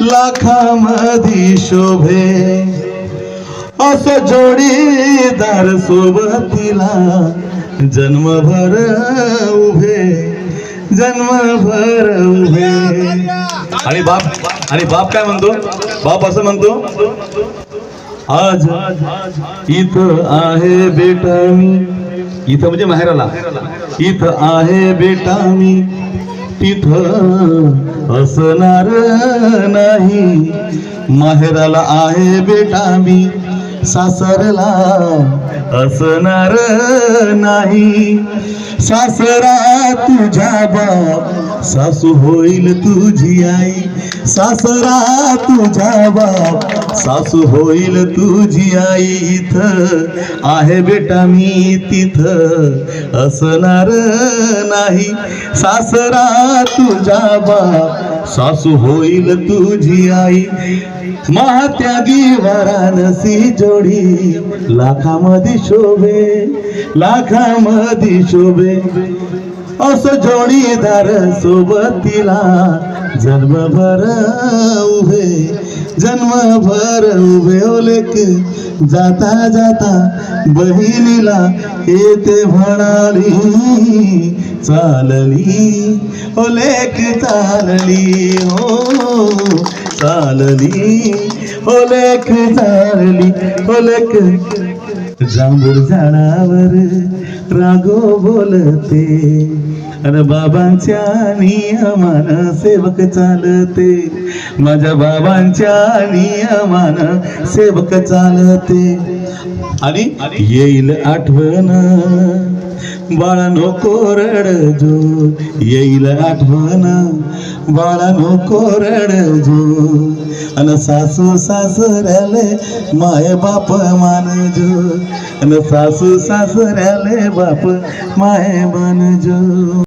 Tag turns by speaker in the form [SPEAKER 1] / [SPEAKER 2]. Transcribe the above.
[SPEAKER 1] लाखामधी शोभे. असं जोडीदार सोबतीला जन्मभर उभे जन्मभर उभे. आणि बाप आणि बाप काय म्हणतो? बाप असं म्हणतो आज इथं आहे बेटा मी. इथं म्हणजे माहेराला. इथं आहे बेटा मी. तिथं असणार नाही. माहेराला आहे बेटा मी. सासरला असणार नाही. सासरा तुझ्या बाप सासू होईल तुझी आई. सासरा तुझ्या बाप सासू होईल तुझी आई इथं. आहे बेटा मी तिथं. असणार नाही. सासरा तुझ्या बाप सासू होईल तुझी आई. महात्यागी वाराणसी जोडी लाखामध्ये शोभे लाखामध्ये शोभे. असं जोडीदार सोबतीला जन्मभर उभे जन्मभर उभे ओलेक जाता जाता बहिणीला येते म्हणाली चालली. ओलेक चालली हो. चालली ओलख चालली ओलख जांभूळ झाडावर रागो बोलते अरे बाबांच्या नियमान सेवक चालते. माझ्या बाबांच्या नियमान सेवक चालते. आणि येईल आठवण बाळानो नको रडजो येईल आठवण बाळानो नको रडजो अन सासू सासऱ्याले माय बाप मानजो अन सासू सासऱ्याले बाप माय मानजो